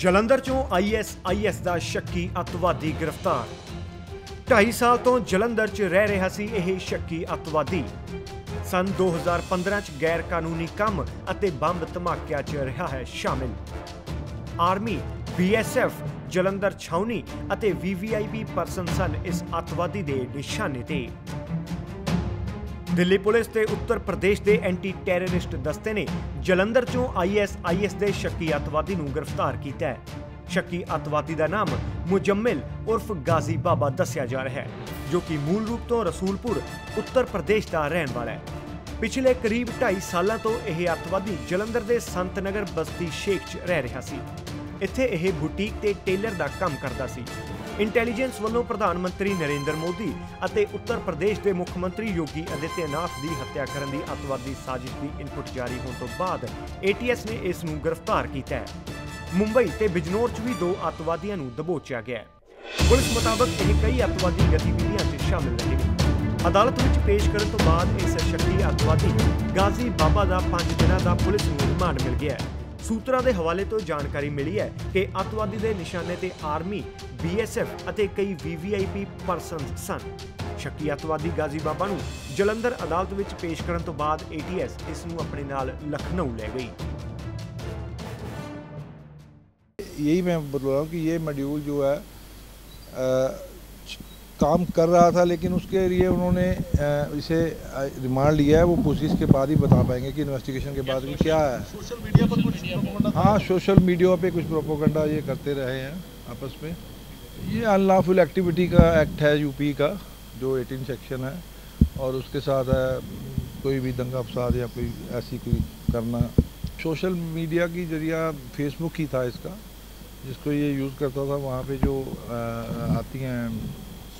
ਜਲੰਧਰ ਚੋਂ ਆਈਐਸਆਈਐਸ ਦਾ ਸ਼ੱਕੀ ਅੱਤਵਾਦੀ ਗ੍ਰਿਫਤਾਰ। 2.5 ਸਾਲ ਤੋਂ ਜਲੰਧਰ 'ਚ ਰਹਿ ਰਿਹਾ ਸੀ ਇਹ ਸ਼ੱਕੀ ਅੱਤਵਾਦੀ। ਸਨ 2015 'ਚ ਗੈਰ ਕਾਨੂੰਨੀ ਕੰਮ ਅਤੇ ਬੰਬ ਧਮਾਕਿਆਂ 'ਚ ਰਿਹਾ ਹੈ ਸ਼ਾਮਿਲ। ਆਰਮੀ ਬੀਐਸਐਫ ਜਲੰਧਰ ਛਾਉਣੀ ਅਤੇ ਵੀਵੀਆਈਪੀ ਪਰਸਨ ਸਨ ਇਸ ਅੱਤਵਾਦੀ ਦੇ ਨਿਸ਼ਾਨੇ ਤੇ। ਦਿੱਲੀ ਪੁਲਿਸ ਤੇ ਉੱਤਰ ਪ੍ਰਦੇਸ਼ ਦੇ ਐਂਟੀ ਟੈਰਰਿਸਟ ਦਸਤੇ ਨੇ ਜਲੰਧਰ ਚੋਂ ਆਈਐਸਆਈਐਸ ਦੇ ਸ਼ੱਕੀ ਅੱਤਵਾਦੀ ਨੂੰ ਗ੍ਰਿਫਤਾਰ ਕੀਤਾ ਹੈ। ਸ਼ੱਕੀ ਅੱਤਵਾਦੀ ਦਾ ਨਾਮ ਮੁਜੰਮਿਲ ਉਰਫ ਗਾਜ਼ੀ ਬਾਬਾ ਦੱਸਿਆ ਜਾ ਰਿਹਾ ਹੈ, ਜੋ ਕਿ ਮੂਲ ਰੂਪ ਤੋਂ ਰਸੂਲਪੁਰ, ਉੱਤਰ ਪ੍ਰਦੇਸ਼ ਦਾ ਰਹਿਣ ਵਾਲਾ ਹੈ। ਪਿਛਲੇ ਕਰੀਬ 2.5 ਸਾਲਾਂ ਤੋਂ ਇਹ ਅੱਤਵਾਦੀ ਜਲੰਧਰ ਦੇ ਸੰਤ ਨਗਰ ਬਸਤੀ ਸ਼ੇਖ 'ਚ ਰਹਿ ਰਿਹਾ ਸੀ। ਇੱਥੇ ਇਹ ਬੁਟੀਕ ਤੇ ਟੇਲਰ ਦਾ ਕੰਮ ਕਰਦਾ ਸੀ। ਇੰਟੈਲੀਜੈਂਸ ਵੱਲੋਂ ਪ੍ਰਧਾਨ ਮੰਤਰੀ ਨਰਿੰਦਰ ਮੋਦੀ ਅਤੇ ਉੱਤਰ ਪ੍ਰਦੇਸ਼ ਦੇ ਮੁੱਖ ਮੰਤਰੀ ਯੋਗੀ ਅਦਿੱਤਿਆਨਾਥ ਦੀ ਹੱਤਿਆ ਕਰਨ ਦੀ ਅੱਤਵਾਦੀ ਸਾਜ਼ਿਸ਼ ਦੀ ਇਨਪੁਟ ਜਾਰੀ ਹੋਣ ਤੋਂ ਬਾਅਦ ਏਟੀਐਸ ਨੇ ਇਸ ਨੂੰ ਗ੍ਰਿਫਤਾਰ ਕੀਤਾ ਹੈ। ਮੁੰਬਈ ਤੇ ਬਿਜਨੌਰ 'ਚ ਵੀ ਦੋ ਅੱਤਵਾਦੀਆਂ ਨੂੰ ਦਬੋਚਿਆ ਗਿਆ ਹੈ। ਪੁਲਿਸ ਮੁਤਾਬਕ ਇਹ ਕਈ ਅੱਤਵਾਦੀ ਗਤੀਵਿਧੀਆਂ 'ਚ ਸ਼ਾਮਿਲ ਰਹੇ ਨੇ। ਅਦਾਲਤ ਵਿੱਚ ਪੇਸ਼ ਕਰਨ ਤੋਂ ਬਾਅਦ ਇਸ ਸ਼ੱਕੀ ਅੱਤਵਾਦੀ ਗਾਜ਼ੀ ਬਾਬਾ ਦਾ 5 ਦਿਨਾਂ ਦਾ ਪੁਲਿਸ ਨੂੰ ਰਿਮਾਂਡ ਮਿਲ ਗਿਆ ਹੈ। ਸੂਤਰਾਂ ਦੇ ਹਵਾਲੇ ਤੋਂ ਜਾਣਕਾਰੀ ਮਿਲੀ ਹੈ ਕਿ ਅੱਤਵਾਦੀ ਦੇ ਨਿਸ਼ਾਨੇ ਤੇ ਆਰਮੀ ਬੀਐਸਐਫ ਅਤੇ ਕਈ ਵੀਵੀਆਈਪੀ ਪਰਸਨਸ ਸਨ ਸ਼ੱਕੀ ਅੱਤਵਾਦੀ ਗਾਜ਼ੀ ਬਾਬਾ ਨੂੰ ਜਲੰਧਰ ਅਦਾਲਤ ਵਿੱਚ ਪੇਸ਼ ਕਰਨ ਤੋਂ ਬਾਅਦ ਏਟੀਐਸ ਇਸ ਨੂੰ ਆਪਣੇ ਨਾਲ ਲਖਨਊ ਲੈ ਗਈ यही मैं बोल रहा हूँ कि ये मॉड्यूल जो है کام کر رہا تھا لیکن اس کے لیے انہوں نے اسے ریمانڈ لیا ہے وہ پولیس کے بعد ہی بتا پائیں گے کہ انویسٹیگیشن کے بعد کیا ہے۔ ہاں سوشل میڈیا پہ کچھ پروپوگنڈا یہ کرتے رہے ہیں آپس میں۔ یہ انلافل ایکٹیویٹی کا ایکٹ ہے یو پی کا جو ایٹین سیکشن ہے اور اس کے ساتھ ہے کوئی بھی دنگا فساد یا کوئی ایسی کوئی کرنا۔ سوشل میڈیا کی ذریعہ فیس بک ہی تھا اس کا جس کو یہ یوز کرتا تھا وہاں پہ جو آتی ہیں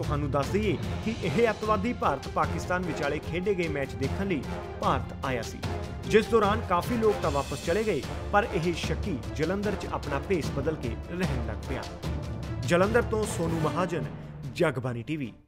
ਤੁਹਾਨੂੰ ਦੱਸ ਦਈਏ ਕਿ ਇਹ ਅੱਤਵਾਦੀ ਭਾਰਤ ਪਾਕਿਸਤਾਨ ਵਿਚਾਲੇ ਖੇਡੇ ਗਏ ਮੈਚ ਦੇਖਣ ਲਈ ਭਾਰਤ ਆਇਆ ਸੀ। ਜਿਸ ਦੌਰਾਨ ਕਾਫੀ ਲੋਕ ਤਾਂ ਵਾਪਸ ਚਲੇ ਗਏ, ਪਰ ਇਹ ਸ਼ੱਕੀ ਜਲੰਧਰ 'ਚ ਆਪਣਾ ਭੇਸ ਬਦਲ ਕੇ ਰਹਿਣ ਲੱਗ ਪਿਆ। ਜਲੰਧਰ ਤੋਂ ਸੋਨੂ ਮਹਾਜਨ ਜਗਬਾਨੀ ਟੀਵੀ।